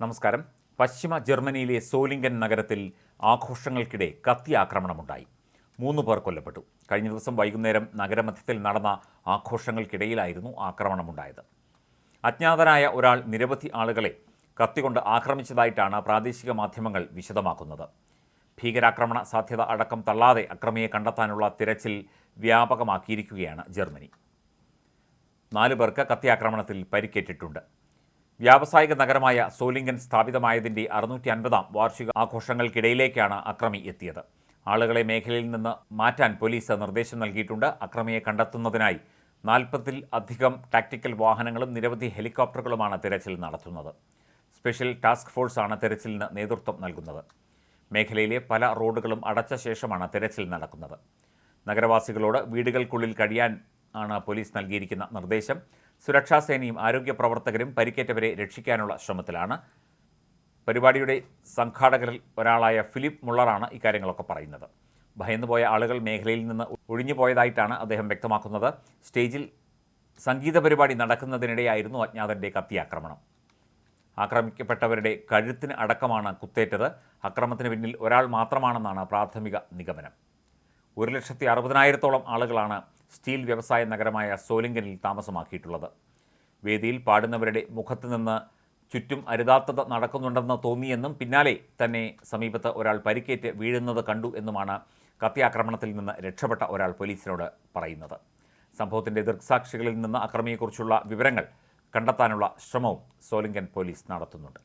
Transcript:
നമസ്കാരം. പശ്ചിമ ജർമ്മനിയിലെ സോലിംഗൻ നഗരത്തിൽ ആഘോഷങ്ങൾക്കിടെ കത്തി ആക്രമണമുണ്ടായി മൂന്ന് പേർ കൊല്ലപ്പെട്ടു. കഴിഞ്ഞ ദിവസം വൈകുന്നേരം നഗരമധ്യത്തിൽ നടന്ന ആഘോഷങ്ങൾക്കിടയിലായിരുന്നു ആക്രമണമുണ്ടായത്. അജ്ഞാതനായ ഒരാൾ നിരവധി ആളുകളെ കത്തികൊണ്ട് ആക്രമിച്ചതായിട്ടാണ് പ്രാദേശിക മാധ്യമങ്ങൾ വിശദമാക്കുന്നത്. ഭീകരാക്രമണ സാധ്യത അടക്കം തള്ളാതെ അക്രമിയെ കണ്ടെത്താനുള്ള തിരച്ചിൽ വ്യാപകമാക്കിയിരിക്കുകയാണ് ജർമ്മനി. നാലു പേർക്ക് കത്തിയാക്രമണത്തിൽ പരിക്കേറ്റിട്ടുണ്ട്. വ്യാവസായിക നഗരമായ സോലിംഗൻ സ്ഥാപിതമായതിന്റെ അറുന്നൂറ്റി അൻപതാം വാർഷിക ആഘോഷങ്ങൾക്കിടയിലേക്കാണ് അക്രമി എത്തിയത്. ആളുകളെ മേഖലയിൽ നിന്ന് മാറ്റാൻ പോലീസ് നിർദ്ദേശം നൽകിയിട്ടുണ്ട്. അക്രമിയെ കണ്ടെത്തുന്നതിനായി നാൽപ്പതിൽ അധികം ടാക്ടിക്കൽ വാഹനങ്ങളും നിരവധി ഹെലികോപ്റ്ററുകളുമാണ് തിരച്ചിൽ നടത്തുന്നത്. സ്പെഷ്യൽ ടാസ്ക് ഫോഴ്സാണ് തിരച്ചിലിന് നേതൃത്വം നൽകുന്നത്. മേഖലയിലെ പല റോഡുകളും അടച്ച ശേഷമാണ് തിരച്ചിൽ നടക്കുന്നത്. നഗരവാസികളോട് വീടുകൾക്കുള്ളിൽ കഴിയാൻ ആണ് പോലീസ് നൽകിയിരിക്കുന്ന നിർദ്ദേശം. സുരക്ഷാ സേനയും ആരോഗ്യ പ്രവർത്തകരും പരിക്കേറ്റവരെ രക്ഷിക്കാനുള്ള ശ്രമത്തിലാണ്. പരിപാടിയുടെ സംഘാടകരിൽ ഒരാളായ ഫിലിപ്പ് മുള്ളറാണ് ഇക്കാര്യങ്ങളൊക്കെ പറയുന്നത്. ഭയന്നുപോയ ആളുകൾ മേഖലയിൽ നിന്ന് ഒഴിഞ്ഞു പോയതായിട്ടാണ് അദ്ദേഹം വ്യക്തമാക്കുന്നത്. സ്റ്റേജിൽ സംഗീത പരിപാടി നടക്കുന്നതിനിടെയായിരുന്നു അജ്ഞാതന്റെ കത്തിയാക്രമണം. ആക്രമിക്കപ്പെട്ടവരുടെ കഴുത്തിന് അടക്കമാണ് കുത്തേറ്റത്. അക്രമത്തിന് പിന്നിൽ ഒരാൾ മാത്രമാണെന്നാണ് പ്രാഥമിക നിഗമനം. ഒരു ലക്ഷത്തി അറുപതിനായിരത്തോളം ആളുകളാണ് സ്റ്റീൽ വ്യവസായ നഗരമായ സോലിംഗനിൽ താമസമാക്കിയിട്ടുള്ളത്. വേദിയിൽ പാടുന്നവരുടെ മുഖത്ത് നിന്ന് ചുറ്റും അരുതാത്തത് നടക്കുന്നുണ്ടെന്ന് തോന്നിയെന്നും പിന്നാലെ തന്നെ സമീപത്ത് ഒരാൾ പരിക്കേറ്റ് വീഴുന്നത് കണ്ടു എന്നുമാണ് കത്തിയാക്രമണത്തിൽ നിന്ന് രക്ഷപ്പെട്ട ഒരാൾ പോലീസിനോട് പറയുന്നത്. സംഭവത്തിന്റെ ദൃക്സാക്ഷികളിൽ നിന്ന് അക്രമിയെക്കുറിച്ചുള്ള വിവരങ്ങൾ കണ്ടെത്താനുള്ള ശ്രമവും സോലിംഗൻ പോലീസ് നടത്തുന്നുണ്ട്.